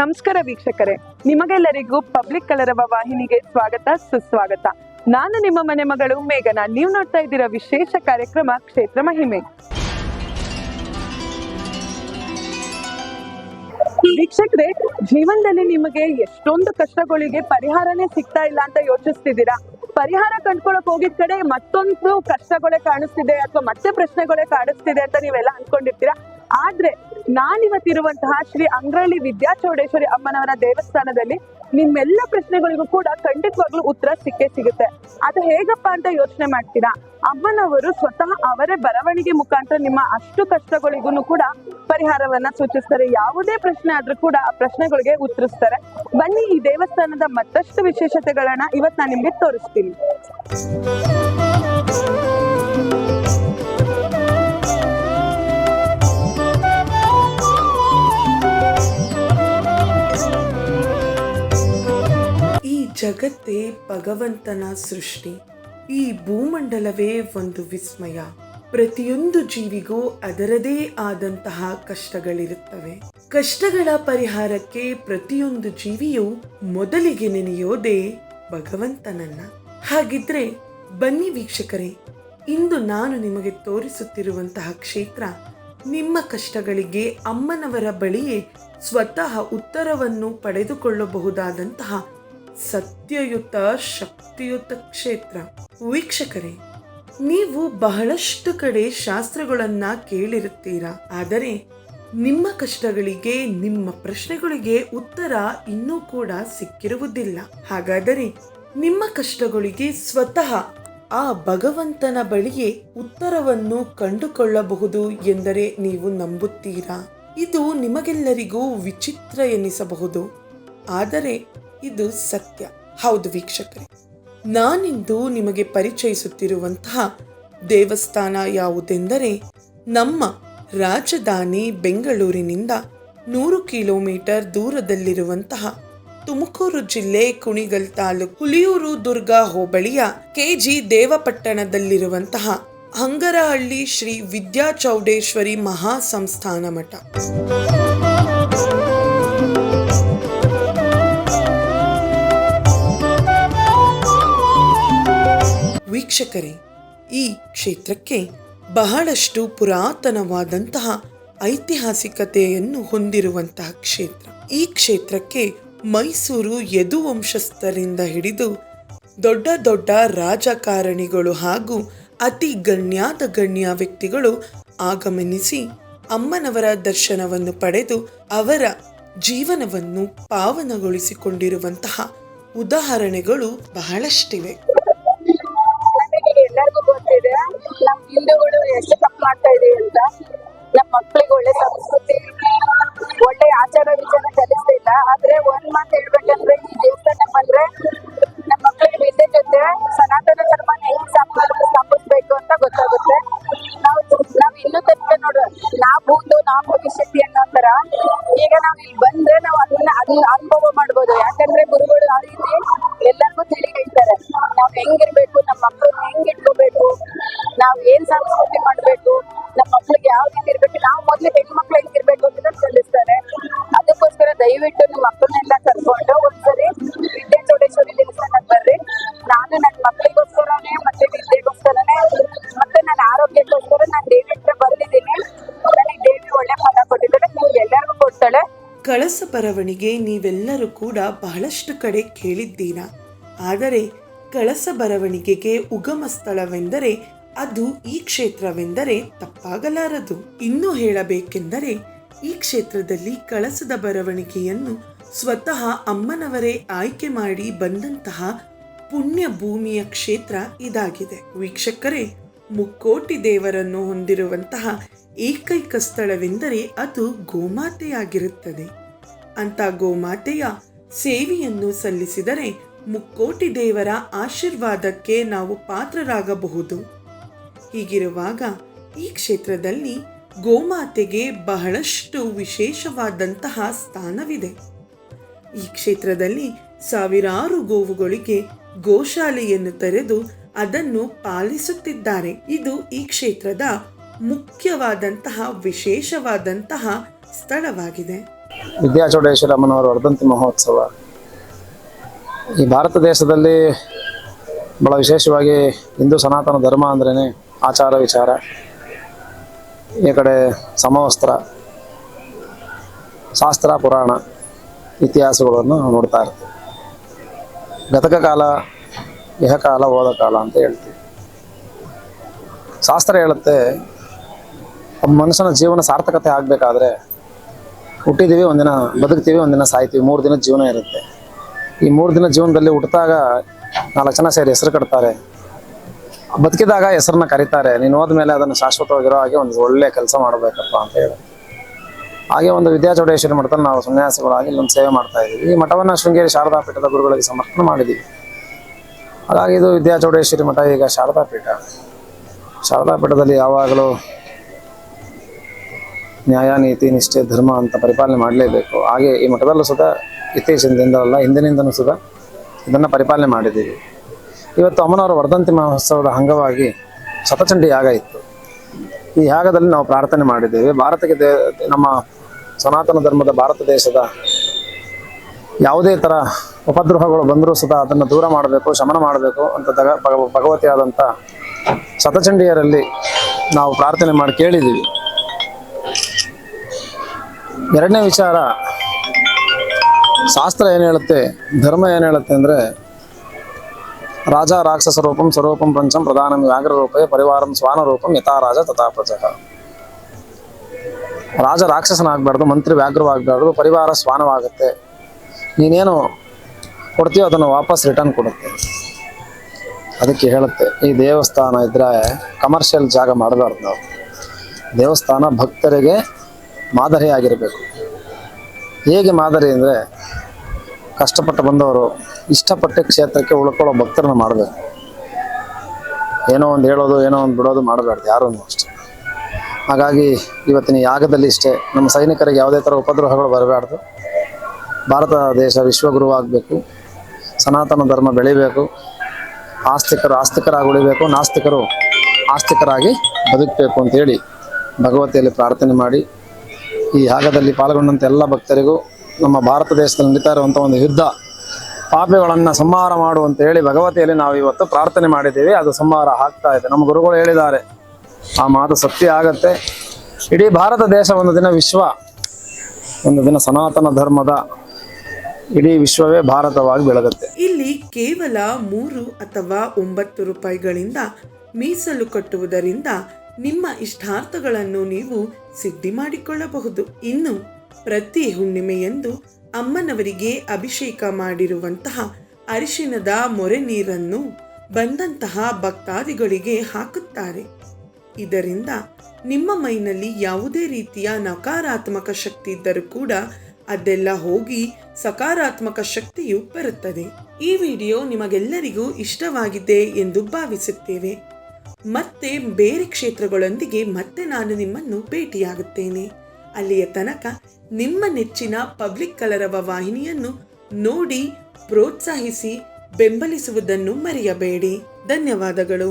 ನಮಸ್ಕಾರ ವೀಕ್ಷಕರೇ. ನಿಮಗೆಲ್ಲರಿಗೂ ಪಬ್ಲಿಕ್ ಕಲರವ ವಾಹಿನಿಗೆ ಸ್ವಾಗತ, ಸುಸ್ವಾಗತ. ನಾನು ನಿಮ್ಮ ಮನೆ ಮಗಳು ಮೇಘನಾ. ನೀವು ನೋಡ್ತಾ ಇದ್ದೀರಾ ವಿಶೇಷ ಕಾರ್ಯಕ್ರಮ ಕ್ಷೇತ್ರ ಮಹಿಮೆ. ವೀಕ್ಷಕರೇ, ಜೀವನದಲ್ಲಿ ನಿಮಗೆ ಎಷ್ಟೊಂದು ಕಷ್ಟಗಳಿಗೆ ಪರಿಹಾರನೇ ಸಿಗ್ತಾ ಇಲ್ಲ ಅಂತ ಯೋಚಿಸ್ತಿದ್ದೀರಾ? ಪರಿಹಾರ ಕಂಡ್ಕೊಳಕ್ ಹೋಗಿದ ಕಡೆ ಮತ್ತೊಂದು ಕಷ್ಟಗಳೇ ಕಾಣಿಸ್ತಿದೆ ಅಥವಾ ಮತ್ತೆ ಪ್ರಶ್ನೆಗಳೇ ಕಾಣಿಸ್ತಿದೆ ಅಂತ ನೀವೆಲ್ಲ ಅನ್ಕೊಂಡಿರ್ತೀರಾ? ಆದ್ರೆ ನಾನಿವತ್ತಿರುವಂತಹ ಶ್ರೀ ಅಂಗ್ರಳ್ಳಿ ವಿದ್ಯಾ ಚೌಡೇಶ್ವರಿ ಅಮ್ಮನವರ ದೇವಸ್ಥಾನದಲ್ಲಿ ನಿಮ್ಮೆಲ್ಲ ಪ್ರಶ್ನೆಗಳಿಗೂ ಕೂಡ ಖಂಡಿತವಾಗ್ಲೂ ಉತ್ತರ ಸಿಕ್ಕೇ ಸಿಗುತ್ತೆ. ಅದು ಹೇಗಪ್ಪ ಅಂತ ಯೋಚನೆ ಮಾಡ್ತೀರಾ? ಅಮ್ಮನವರು ಸ್ವತಃ ಅವರೇ ಬರವಣಿಗೆ ಮುಖಾಂತರ ನಿಮ್ಮ ಅಷ್ಟು ಕಷ್ಟಗಳಿಗೂ ಕೂಡ ಪರಿಹಾರವನ್ನ ಸೂಚಿಸ್ತಾರೆ. ಯಾವುದೇ ಪ್ರಶ್ನೆ ಆದ್ರೂ ಕೂಡ ಆ ಪ್ರಶ್ನೆಗಳಿಗೆ ಉತ್ತರಿಸ್ತಾರೆ. ಬನ್ನಿ ಈ ದೇವಸ್ಥಾನದ ಮತ್ತಷ್ಟು ವಿಶೇಷತೆಗಳನ್ನ ಇವತ್ತು ನಾನು ನಿಮ್ಗೆ ತೋರಿಸ್ತೀನಿ. ಜಗತ್ತೇ ಭಗವಂತನ ಸೃಷ್ಟಿ. ಈ ಭೂಮಂಡಲವೇ ಒಂದು ವಿಸ್ಮಯ. ಪ್ರತಿಯೊಂದು ಜೀವಿಗೂ ಅದರದೇ ಆದಂತಹ ಕಷ್ಟಗಳಿರುತ್ತವೆ. ಕಷ್ಟಗಳ ಪರಿಹಾರಕ್ಕೆ ಪ್ರತಿಯೊಂದು ಜೀವಿಯು ಮೊದಲಿಗೆ ನೆನೆಯೋದೇ ಭಗವಂತನನ್ನ. ಹಾಗಿದ್ರೆ ಬನ್ನಿ ವೀಕ್ಷಕರೇ, ಇಂದು ನಾನು ನಿಮಗೆ ತೋರಿಸುತ್ತಿರುವಂತಹ ಕ್ಷೇತ್ರ ನಿಮ್ಮ ಕಷ್ಟಗಳಿಗೆ ಅಮ್ಮನವರ ಬಳಿಯೇ ಸ್ವತಃ ಉತ್ತರವನ್ನು ಪಡೆದುಕೊಳ್ಳಬಹುದಾದಂತಹ ಸತ್ಯಯುತ ಶಕ್ತಿಯುತ ಕ್ಷೇತ್ರ. ವೀಕ್ಷಕರೇ, ನೀವು ಬಹಳಷ್ಟು ಕಡೆ ಶಾಸ್ತ್ರಗಳನ್ನ ಕೇಳಿರುತ್ತೀರಾ. ಆದರೆ, ನಿಮ್ಮ ಕಷ್ಟಗಳಿಗೆ, ನಿಮ್ಮ ಪ್ರಶ್ನೆಗಳಿಗೆ ಉತ್ತರ ಇನ್ನೂ ಕೂಡ ಸಿಕ್ಕಿರುವುದಿಲ್ಲ. ಹಾಗಾದರೆ, ನಿಮ್ಮ ಕಷ್ಟಗಳಿಗೆ ಸ್ವತಃ ಆ ಭಗವಂತನ ಬಳಿಯೇ ಉತ್ತರವನ್ನು ಕಂಡುಕೊಳ್ಳಬಹುದು ಎಂದರೆ ನೀವು ನಂಬುತ್ತೀರಾ. ಇದು ನಿಮಗೆಲ್ಲರಿಗೂ ವಿಚಿತ್ರ ಎನಿಸಬಹುದು. ಆದರೆ ಇದು ಸತ್ಯ. ಹೌದು ವೀಕ್ಷಕರೇ. ನಾನಿಂದು ನಿಮಗೆ ಪರಿಚಯಿಸುತ್ತಿರುವಂತಹ ದೇವಸ್ಥಾನ ಯಾವುದೆಂದರೆ ನಮ್ಮ ರಾಜಧಾನಿ ಬೆಂಗಳೂರಿನಿಂದ ನೂರು ಕಿಲೋಮೀಟರ್ ದೂರದಲ್ಲಿರುವಂತಹ ತುಮಕೂರು ಜಿಲ್ಲೆ ಕುಣಿಗಲ್ ತಾಲೂಕು ಹುಲಿಯೂರು ದುರ್ಗ ಹೋಬಳಿಯ ಕೆಜಿ ದೇವಪಟ್ಟಣದಲ್ಲಿರುವಂತಹ ಹಂಗರಹಳ್ಳಿ ಶ್ರೀ ವಿದ್ಯಾ ಚೌಡೇಶ್ವರಿ ಮಹಾ ಸಂಸ್ಥಾನ ಮಠ. ವೀಕ್ಷಕರೇ, ಈ ಕ್ಷೇತ್ರಕ್ಕೆ ಬಹಳಷ್ಟು ಪುರಾತನವಾದಂತಹ ಐತಿಹಾಸಿಕತೆಯನ್ನು ಹೊಂದಿರುವಂತಹ ಕ್ಷೇತ್ರ. ಈ ಕ್ಷೇತ್ರಕ್ಕೆ ಮೈಸೂರು ಯದುವಂಶಸ್ಥರಿಂದ ಹಿಡಿದು ದೊಡ್ಡ ದೊಡ್ಡ ರಾಜಕಾರಣಿಗಳು ಹಾಗೂ ಅತಿ ಗಣ್ಯಾದ ಗಣ್ಯ ವ್ಯಕ್ತಿಗಳು ಆಗಮನಿಸಿ ಅಮ್ಮನವರ ದರ್ಶನವನ್ನು ಪಡೆದು ಅವರ ಜೀವನವನ್ನು ಪಾವನಗೊಳಿಸಿಕೊಂಡಿರುವಂತಹ ಉದಾಹರಣೆಗಳು ಬಹಳಷ್ಟಿವೆ. ಗೊತ್ತಿದೆ ನಮ್ ಹಿಂದೂಗಳು ಎಷ್ಟು ತಪ್ಪು ಮಾಡ್ತಾ ಇದೀವಿ ಅಂತ ನಮ್ ಮಕ್ಳಿಗೆ ಒಳ್ಳೆ ಸಂಸ್ಕೃತಿ, ಒಳ್ಳೆ ಆಚಾರ ವಿಚಾರ ಕಲಿಸ್ತಿಲ್ಲ ಆದ್ರೆ ಒಂದ್ ಮಾತು ಹೇಳ್ಬೇಕಂದ್ರೆ, ಈ ದೇವಸ್ಥಾನ ಬಂದ್ರೆ ನಮ್ ಮಕ್ಳಿಗೆ ವಿದ್ಯೆ ಜೊತೆ ಸನಾತನ ಧರ್ಮನ ಹೆಂಗ್ ಸ್ಥಾಪ- ಸ್ಥಾಪಿಸ್ಬೇಕು ಅಂತ ಗೊತ್ತಾಗುತ್ತೆ. ನಾವು ನಾವ್ ಇನ್ನೂ ತನಕ ನೋಡು, ನಾ ಭೂತು, ನಾ ಭವಿಷ್ಯತಿ ಅನ್ನೋ ತರ ಈಗ ನಾವ್ ಇಲ್ಲಿ ಬಂದ್ರೆ ನಾವ್ ಅದನ್ನ ಅದನ್ನ ಅನುಭವ ಮಾಡ್ಬೋದು. ಯಾಕಂದ್ರೆ ಗುರುಗಳು ಆ ರೀತಿ ಎಲ್ಲರಿಗೂ ತಿಳಿ ಹೇಳ್ತಾರೆ. ನಾವ್ ಹೆಂಗಿರ್ಬೇಕು ಕಳಸ ಬರವಣಿಗೆ ನೀವೆಲ್ಲರೂ ಕೂಡ ಬಹಳಷ್ಟು ಕಡೆ ಕೇಳಿದ್ದೀರಾ. ಆದರೆ ಕಳಸ ಬರವಣಿಗೆಗೆ ಉಗಮ ಸ್ಥಳವೆಂದರೆ ಅದು ಈ ಕ್ಷೇತ್ರವೆಂದರೆ ತಪ್ಪಾಗಲಾರದು. ಇನ್ನು ಹೇಳಬೇಕೆಂದರೆ ಈ ಕ್ಷೇತ್ರದಲ್ಲಿ ಕಳಸದ ಬರವಣಿಗೆಯನ್ನು ಸ್ವತಃ ಅಮ್ಮನವರೇ ಆಯ್ಕೆ ಮಾಡಿ ಬಂದಂತಹ ಪುಣ್ಯ ಭೂಮಿಯ ಕ್ಷೇತ್ರ ಇದಾಗಿದೆ. ವೀಕ್ಷಕರೇ ಮುಕ್ಕೋಟಿ ದೇವರನ್ನು ಹೊಂದಿರುವಂತಹ ಏಕೈಕ ಸ್ಥಳವೆಂದರೆ ಅದು ಗೋಮಾತೆಯಾಗಿರುತ್ತದೆ. ಅಂತ ಗೋಮಾತೆಯ ಸೇವೆಯನ್ನು ಸಲ್ಲಿಸಿದರೆ ಮುಕ್ಕೋಟಿ ದೇವರ ಆಶೀರ್ವಾದಕ್ಕೆ ನಾವು ಪಾತ್ರರಾಗಬಹುದು. ಹೀಗಿರುವಾಗ ಈ ಕ್ಷೇತ್ರದಲ್ಲಿ ಗೋಮಾತೆಗೆ ಬಹಳಷ್ಟು ವಿಶೇಷವಾದಂತಹ ಸ್ಥಾನವಿದೆ. ಈ ಕ್ಷೇತ್ರದಲ್ಲಿ ಸಾವಿರಾರು ಗೋವುಗಳಿಗೆ ಗೋಶಾಲೆಯನ್ನು ತೆರೆದು ಅದನ್ನು ಪಾಲಿಸುತ್ತಿದ್ದಾರೆ. ಇದು ಈ ಕ್ಷೇತ್ರದ ಮುಖ್ಯವಾದಂತಹ, ವಿಶೇಷವಾದಂತಹ ಸ್ಥಳವಾಗಿದೆ. ವಿದ್ಯಾಚೌಡೇಶ್ವರಮ್ಮನವರ ವರ್ಧಂತಿ ಮಹೋತ್ಸವ. ಈ ಭಾರತ ದೇಶದಲ್ಲಿ ಬಹಳ ವಿಶೇಷವಾಗಿ ಹಿಂದೂ ಸನಾತನ ಧರ್ಮ ಅಂದ್ರೇ ಆಚಾರ ವಿಚಾರ, ಈ ಕಡೆ ಸಮವಸ್ತ್ರ, ಶಾಸ್ತ್ರ, ಪುರಾಣ ಇತಿಹಾಸಗಳನ್ನು ನೋಡ್ತಾ ಇರ್ತೀವಿ. ಗತಕ ಕಾಲ ಇಹಕಾಲ ಹೋದ ಕಾಲ ಅಂತ ಹೇಳ್ತೀವಿ. ಶಾಸ್ತ್ರ ಹೇಳುತ್ತೆ, ಒಬ್ಬ ಮನುಷ್ಯನ ಜೀವನ ಸಾರ್ಥಕತೆ ಆಗಬೇಕಾದ್ರೆ ಹುಟ್ಟಿದೀವಿ, ಒಂದಿನ ಬದುಕ್ತೀವಿ, ಒಂದಿನ ಸಾಯ್ತೀವಿ, ಮೂರು ದಿನ ಜೀವನ ಇರುತ್ತೆ. ಈ ಮೂರು ದಿನ ಜೀವನದಲ್ಲಿ ಹುಟ್ಟಿದಾಗ ನಾಲ್ಕು ಜನ ಸೇರಿ ಹೆಸರು ಕಟ್ತಾರೆ. ಬದುಕಿದಾಗ ಹೆಸರನ್ನ ಕರೀತಾರೆ. ನೀನು ಹೋದ್ಮೇಲೆ ಅದನ್ನು ಶಾಶ್ವತವಾಗಿರೋ ಹಾಗೆ ಒಂದು ಒಳ್ಳೆ ಕೆಲಸ ಮಾಡಬೇಕಪ್ಪ ಅಂತ ಹೇಳಿ ಹಾಗೆ ಒಂದು ವಿದ್ಯಾಚೌಡೇಶ್ವರಿ ಮಠದಲ್ಲಿ ನಾವು ಸನ್ಯಾಸಿಗಳಾಗಿ ಇಲ್ಲೊಂದು ಸೇವೆ ಮಾಡ್ತಾ ಇದ್ದೀವಿ. ಈ ಮಠವನ್ನು ಶೃಂಗೇರಿ ಶಾರದಾ ಪೀಠದ ಗುರುಗಳಿಗೆ ಸಮರ್ಪಣೆ ಮಾಡಿದ್ದೀವಿ. ಹಾಗಾಗಿ ಇದು ವಿದ್ಯಾಚೌಡೇಶ್ವರಿ ಮಠ ಈಗ ಶಾರದಾ ಪೀಠ. ಶಾರದಾ ಪೀಠದಲ್ಲಿ ಯಾವಾಗಲೂ ನ್ಯಾಯ, ನೀತಿ, ನಿಷ್ಠೆ, ಧರ್ಮ ಅಂತ ಪರಿಪಾಲನೆ ಮಾಡಲೇಬೇಕು. ಹಾಗೆ ಈ ಮಠದಲ್ಲೂ ಸುಧಾ ಇತ್ತೀಚಿನ ದಿನದಲ್ಲ ಹಿಂದಿನಿಂದನೂ ಸುಧಾ ಇದನ್ನು ಪರಿಪಾಲನೆ ಮಾಡಿದ್ದೀವಿ. ಇವತ್ತು ಅಮ್ಮನವರ ವರ್ಧಂತಿ ಮಹೋತ್ಸವದ ಅಂಗವಾಗಿ ಶತಚಂಡಿ ಯಾಗ ಇತ್ತು. ಈ ಯಾಗದಲ್ಲಿ ನಾವು ಪ್ರಾರ್ಥನೆ ಮಾಡಿದ್ದೇವೆ. ಭಾರತಕ್ಕೆ ನಮ್ಮ ಸನಾತನ ಧರ್ಮದ ಭಾರತ ದೇಶದ ಯಾವುದೇ ಥರ ಉಪದ್ರವಗಳು ಬಂದರೂ ಸಹ ಅದನ್ನು ದೂರ ಮಾಡಬೇಕು, ಶಮನ ಮಾಡಬೇಕು ಅಂತ ಭಗ- ಭಗವತಿಯಾದಂಥ ಶತಚಂಡಿಯರಲ್ಲಿ ನಾವು ಪ್ರಾರ್ಥನೆ ಮಾಡಿ ಕೇಳಿದ್ದೀವಿ. ಎರಡನೇ ವಿಚಾರ, ಶಾಸ್ತ್ರ ಏನು ಹೇಳುತ್ತೆ, ಧರ್ಮ ಏನು ಹೇಳುತ್ತೆ ಅಂದರೆ, ರಾಜ, ರಾಕ್ಷಸ ರೂಪಂ, ಸ್ವರೂಪಂ, ಪಂಚಂ, ಪ್ರಧಾನಂ, ವ್ಯಾಘ್ರ ರೂಪೇ, ಪರಿವಾರಂ, ಸ್ವಾನ ರೂಪಂ, ಯಥಾ ರಾಜ, ತಥಾ ಪ್ರಜಃ. ರಾಜ ರಾಕ್ಷಸನಾಗಬಾರ್ದು, ಮಂತ್ರಿ ವ್ಯಾಘ್ರವಾಗಬಾರ್ದು, ಪರಿವಾರ ಶ್ವಾನವಾಗುತ್ತೆ ನೀನೇನು ಕೊಡ್ತೀಯೋ ಅದನ್ನು ವಾಪಸ್ ರಿಟರ್ನ್ ಕೊಡುತ್ತೆ ಅದಕ್ಕೆ ಹೇಳುತ್ತೆ, ಈ ದೇವಸ್ಥಾನ ಇದ್ರೆ ಕಮರ್ಷಿಯಲ್ ಜಾಗ ಮಾಡಬಾರ್ದು ನಾವು. ದೇವಸ್ಥಾನ ಭಕ್ತರಿಗೆ ಮಾದರಿಯಾಗಿರಬೇಕು ಹೇಗೆ ಮಾದರಿ ಅಂದರೆ ಕಷ್ಟಪಟ್ಟು ಬಂದವರು ಇಷ್ಟಪಟ್ಟ ಕ್ಷೇತ್ರಕ್ಕೆ ಉಳ್ಕೊಳ್ಳೋ ಭಕ್ತರನ್ನ ಮಾಡಬೇಕು. ಏನೋ ಒಂದು ಹೇಳೋದು, ಏನೋ ಒಂದು ಬಿಡೋದು ಮಾಡಬಾರ್ದು, ಯಾರೂ ಅಷ್ಟೇ. ಹಾಗಾಗಿ ಇವತ್ತಿನ ಯಾಗದಲ್ಲಿ ಇಷ್ಟೇ, ನಮ್ಮ ಸೈನಿಕರಿಗೆ ಯಾವುದೇ ಥರ ಉಪದ್ರವಗಳು ಬರಬಾರ್ದು. ಭಾರತ ದೇಶ ವಿಶ್ವಗುರು ಆಗಬೇಕು. ಸನಾತನ ಧರ್ಮ ಬೆಳಿಬೇಕು. ಆಸ್ತಿಕರು ಆಸ್ತಿಕರಾಗಿ ಉಳಿಬೇಕು ನಾಸ್ತಿಕರು ಆಸ್ತಿಕರಾಗಿ ಬದುಕಬೇಕು ಅಂತೇಳಿ ಭಗವತಿಯಲ್ಲಿ ಪ್ರಾರ್ಥನೆ ಮಾಡಿ. ಈ ಯಾಗದಲ್ಲಿ ಪಾಲ್ಗೊಂಡಂಥ ಎಲ್ಲ ಭಕ್ತರಿಗೂ ನಮ್ಮ ಭಾರತ ದೇಶದಲ್ಲಿ ನಡೀತಾ ಇರುವಂಥ ಒಂದು ಯುದ್ಧ ಪಾಪೆಗಳನ್ನು ಸಂಹಾರ ಮಾಡು ಹೇಳಿ ಭಗವತಿಯಲ್ಲಿ ನಾವು ಇವತ್ತು ಪ್ರಾರ್ಥನೆ ಮಾಡಿದ್ದೀವಿ. ಅದು ಸಂಹಾರ ಆಗ್ತಾ ಇದೆ. ನಮ್ಮ ಗುರುಗಳು ಹೇಳಿದ್ದಾರೆ. ಆ ಮಾತು ಸತ್ಯ ಆಗತ್ತೆ. ಇಡೀ ಭಾರತ ದೇಶ ಒಂದು ದಿನ ವಿಶ್ವ, ಒಂದು ದಿನ ಸನಾತನ ಧರ್ಮದ ಇಡೀ ವಿಶ್ವವೇ ಭಾರತವಾಗಿ ಬೆಳಗುತ್ತೆ. ಇಲ್ಲಿ ಕೇವಲ ಮೂರು ಅಥವಾ ಒಂಬತ್ತು ರೂಪಾಯಿಗಳಿಂದ ಮೀಸಲು ಕಟ್ಟುವುದರಿಂದ ನಿಮ್ಮ ಇಷ್ಟಾರ್ಥಗಳನ್ನು ನೀವು ಸಿದ್ಧಿ ಮಾಡಿಕೊಳ್ಳಬಹುದು. ಇನ್ನು ಪ್ರತಿ ಹುಣ್ಣಿಮೆಯಂದು ಅಮ್ಮನವರಿಗೆ ಅಭಿಷೇಕ ಮಾಡಿರುವಂತಹ ಅರಿಶಿನದ ಮೊರೆ ನೀರನ್ನು ಬಂದಂತಹ ಭಕ್ತಾದಿಗಳಿಗೆ ಹಾಕುತ್ತಾರೆ. ಇದರಿಂದ ನಿಮ್ಮ ಮೈನಲ್ಲಿ ಯಾವುದೇ ರೀತಿಯ ನಕಾರಾತ್ಮಕ ಶಕ್ತಿ ಇದ್ದರೂ ಕೂಡ ಅದೆಲ್ಲ ಹೋಗಿ ಸಕಾರಾತ್ಮಕ ಶಕ್ತಿಯು ಬರುತ್ತದೆ. ಈ ವಿಡಿಯೋ ನಿಮಗೆಲ್ಲರಿಗೂ ಇಷ್ಟವಾಗಿದೆ ಎಂದು ಭಾವಿಸುತ್ತೇವೆ. ಮತ್ತೆ ಬೇರೆ ಕ್ಷೇತ್ರಗಳೊಂದಿಗೆ ಮತ್ತೆ ನಾನು ನಿಮ್ಮನ್ನು ಭೇಟಿಯಾಗುತ್ತೇನೆ. ಅಲ್ಲಿಯ ತನಕ ನಿಮ್ಮ ನೆಚ್ಚಿನ ಪಬ್ಲಿಕ್ ಕಲರವ ವಾಹಿನಿಯನ್ನು ನೋಡಿ ಪ್ರೋತ್ಸಾಹಿಸಿ ಬೆಂಬಲಿಸುವುದನ್ನು ಮರೆಯಬೇಡಿ. ಧನ್ಯವಾದಗಳು.